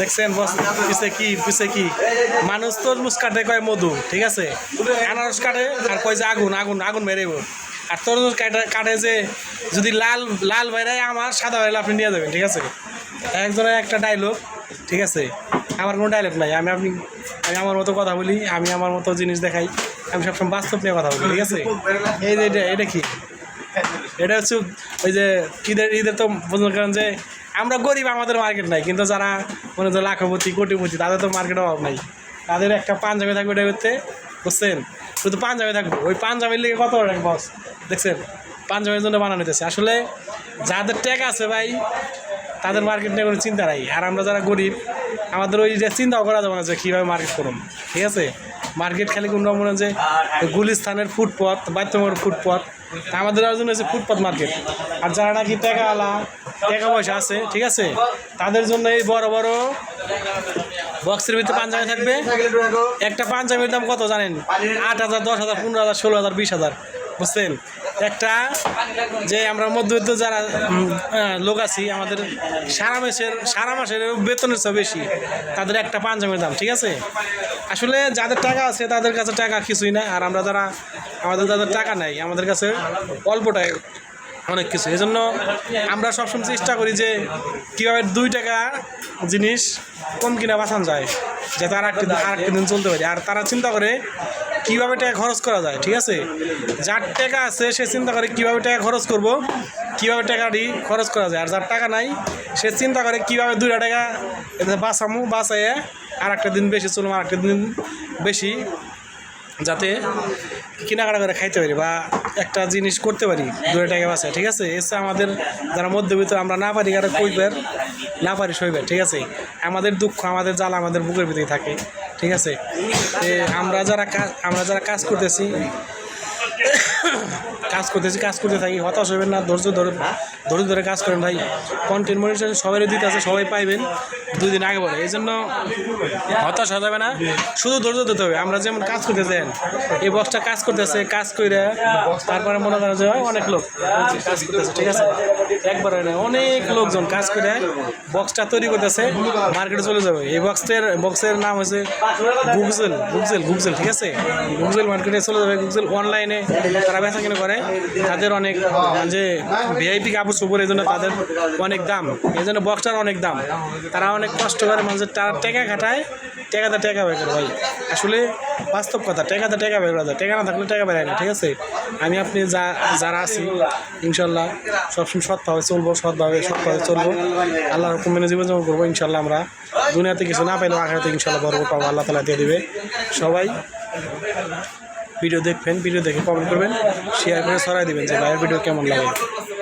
দেখছেন পিছে কি পিছে কি? মানুষ তরমুজ কাটে কয় মধু, ঠিক আছে? আনারস কাটে আর কয় যে আগুন আগুন আগুন মেরেব আর তরমুজ কাটে যে যদি লাল লাল বাইরে আমার, সাদা বাইরে আপনি নিয়ে যাবেন, ঠিক আছে? একজনের একটা ডায়লগ ঠিক আছে? আমার কোনো ডায়লগ নাই, আমি আপনি আমি আমার মতো কথা বলি, আমি আমার মতো জিনিস দেখাই, আমি সবসময় বাস্তব নিয়ে কথা বলি, ঠিক আছে? এই যে এটা এটা কি? এটা হচ্ছে ওই যে ঈদের ঈদের তো বুঝতে করেন যে আমরা গরিব, আমাদের মার্কেট নাই। কিন্তু যারা মনে হচ্ছে লাখপতি, কোটিপতি, তাদের তো মার্কেট অভাব নাই। তাদের একটা পাঞ্জাবি থাকবে, এটা করতে বুঝছেন? শুধু পাঞ্জাবি থাকবে। ওই পাঞ্জাবির লিগে কত বস দেখছেন? পাঞ্জাবির জন্য বানানো হইতেছে। আসলে যাদের ট্যাগ আছে ভাই, তাদের মার্কেট নিয়ে কোনো চিন্তা নাই। আর আমরা যারা গরিব, আমাদের ওই চিন্তাও করা যাবে না যে কীভাবে মার্কেট করুন ঠিক আছে? মার্কেট খালি কোন মনে হচ্ছে গুলিস্তানের ফুটপথ বাত্যমোর ফুটপথ আমাদের জন্য হচ্ছে ফুটপথ মার্কেট। আর যারা নাকি টাকাওয়ালা টাকা পয়সা আছে, ঠিক আছে? তাদের জন্য এই বড় বড় বক্সের ভিতরে পাঞ্জাবি থাকবে। একটা পাঞ্জাবির দাম কত জানেন? আট হাজার, দশ হাজার, পনেরো হাজার, ষোলো হাজার, বিশ হাজার। বুঝছেন? একটা যে আমরা মধ্যবিত্ত যারা লোক আছি, আমাদের সারা মাসের সারা মাসের বেতনের চেয়ে বেশি, তাদের একটা পাঞ্জাবির দাম, ঠিক আছে? আসলে যাদের টাকা আছে, তাদের কাছে টাকা কিছুই না, আর আমরা যারা, আমাদের যাদের টাকা নাই, আমাদের কাছে অল্পটাই অনেক কিছু। এই জন্য আমরা সবসময় চেষ্টা করি যে, কীভাবে দুই টাকা জিনিস কম কিনা বাঁচানো যায়। যাতে আর একটা আর একটা দিন চলতে পারি। আর তারা চিন্তা করে কীভাবে টাকা খরচ করা যায়, ঠিক আছে? যার টাকা আছে, সে চিন্তা করে কীভাবে টাকা খরচ করব, কীভাবে টাকাটি খরচ করা যায়। আর যার টাকা নাই, সে চিন্তা করে কীভাবে দুইটা টাকা বাঁচামো, বাঁচাইয়ে আর একটা দিন বেশি চলবো আর একটা দিন বেশি যাতে কেনাকাটা করে খাইতে পারি বা একটা জিনিস করতে পারি, দূরে টাকা বাসায় ঠিক আছে? এসে আমাদের যারা মধ্যবিত্ত, আমরা না পারি কারও কইবার, না পারি সইবার, ঠিক আছে? আমাদের দুঃখ, আমাদের জ্বালা আমাদের বুকের ভিতরে থাকে, ঠিক আছে? আমরা যারা কাজ আমরা যারা কাজ করতেছি কাজ করতেছি, কাজ করতে থাকি, হতাশ হবেন না, ধৈর্য ধরে ধৈর্য ধরে কাজ করেন ভাই। কন্টেন্ট মনিটাইজেশন সবাই দিতে আছে, সবাই পাইবেন, দুই দিন আগে বলে। এই জন্য হতাশ হওয়া যাবে না, শুধু ধৈর্য ধরতে হবে। আমরা যেমন কাজ করতে দেন এই বক্সটা কাজ করতেছে, কাজ করে তারপরে মনে করা যায় অনেক লোক কাজ করতেছে, ঠিক আছে? একবার হয় না, অনেক লোকজন কাজ করে বক্সটা তৈরি করতেছে মার্কেটে চলে যাবে। এই বক্সের বক্সের নাম হচ্ছে গুগজেল গুগজেল গুগজেল ঠিক আছে? গুগজেল মার্কেটে চলে যাবে গুগজেল অনলাইনে তারা বেচা কিনে করে, তাদের অনেক, যে ভিআইপি কাপড় চোপড় এই জন্য তাদের অনেক দাম। এই জন্য বক্সটার অনেক দাম। তারা অনেক কষ্ট করে মানুষের টাকা খাটায়, টাকাতে টাকা বের করে ভাই। আসলে বাস্তব কথা, টাকাতে টাকা বের করা যায়। টাকা না থাকলে টাকা বেরোয় না, ঠিক আছে? আমি আপনি যা, যারা আছি, ইনশাল্লাহ সবসময় সৎভাবে চলবো, সৎভাবে সৎভাবে চলবো। আল্লাহর হুকুম মেনে জীবনযাপন করব, ইনশাল্লাহ আমরা দুনিয়াতে কিছু না পেলেও আখেরাতে ইনশাল্লাহ বড় পাবো, আল্লাহ তালা দিয়ে দেবে। সবাই ভিডিও দেখবেন, ভিডিও দেখে কমেন্ট করবেন শেয়ার করে ছড়াই দেবেন যে ভাইয়ের ভিডিও কেমন লাগে।